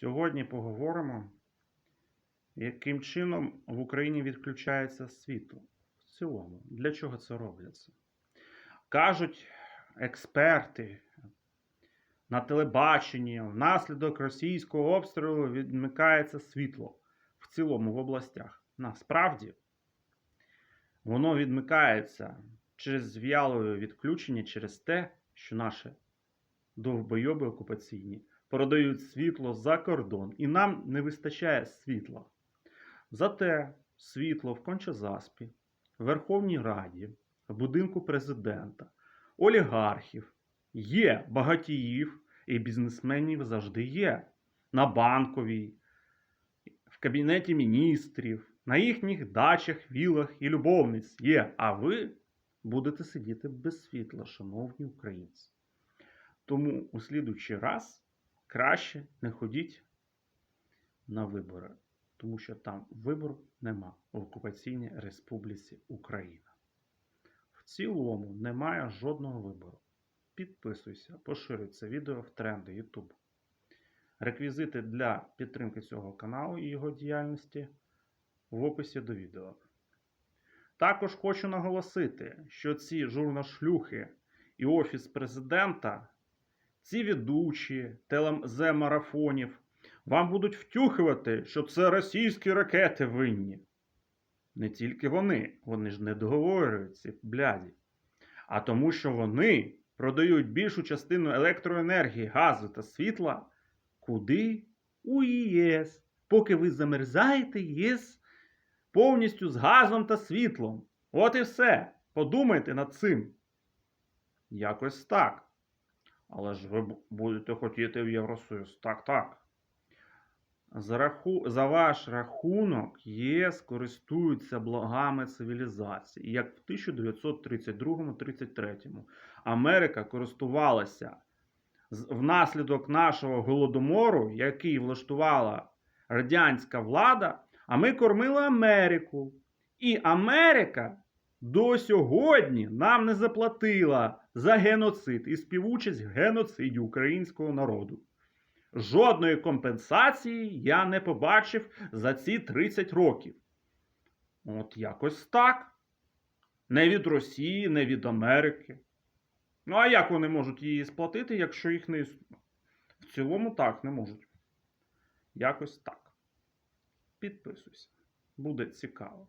Сьогодні поговоримо, яким чином в Україні відключається світло. В цілому, для чого це робляться? Кажуть експерти на телебаченні, внаслідок російського обстрілу відмикається світло в цілому в областях. Насправді, воно відмикається через зв'ялове відключення через те, що наші довбойоби окупаційні продають світло за кордон, і нам не вистачає світла. Зате світло в Кончазаспі, Верховній Раді, будинку президента, олігархів, є багатіїв і бізнесменів завжди є. На банковій, в кабінеті міністрів, на їхніх дачах, вілах і любовниць є. А ви будете сидіти без світла, шановні українці. Тому у слідуючий раз краще не ходіть на вибори, тому що там вибору нема в Окупаційній Республіці Україна. В цілому немає жодного вибору. Підписуйся, поширюй це відео в тренди YouTube. Реквізити для підтримки цього каналу і його діяльності в описі до відео. Також хочу наголосити, що ці журношлюхи і Офіс президента, ці ведучі телем-марафонів вам будуть втюхувати, що це російські ракети винні. Не тільки вони, вони ж не договорюють ці бляді, а тому, що вони продають більшу частину електроенергії, газу та світла куди? У ЄС. Поки ви замерзаєте, ЄС повністю з газом та світлом. От і все. Подумайте над цим. Якось так. Але ж ви будете хотіти в Євросоюз. Так, так. За, раху... За ваш рахунок ЄС користуються благами цивілізації, як в 1932-33. Америка користувалася внаслідок нашого голодомору, який влаштувала радянська влада, а ми кормили Америку. І Америка до сьогодні нам не заплатила за геноцид і співучасть в геноциді українського народу. Жодної компенсації я не побачив за ці 30 років. От якось так. Не від Росії, не від Америки. Ну, а як вони можуть її сплатити, якщо їх не існує? В цілому так не можуть. Якось так. Підписуйся. Буде цікаво.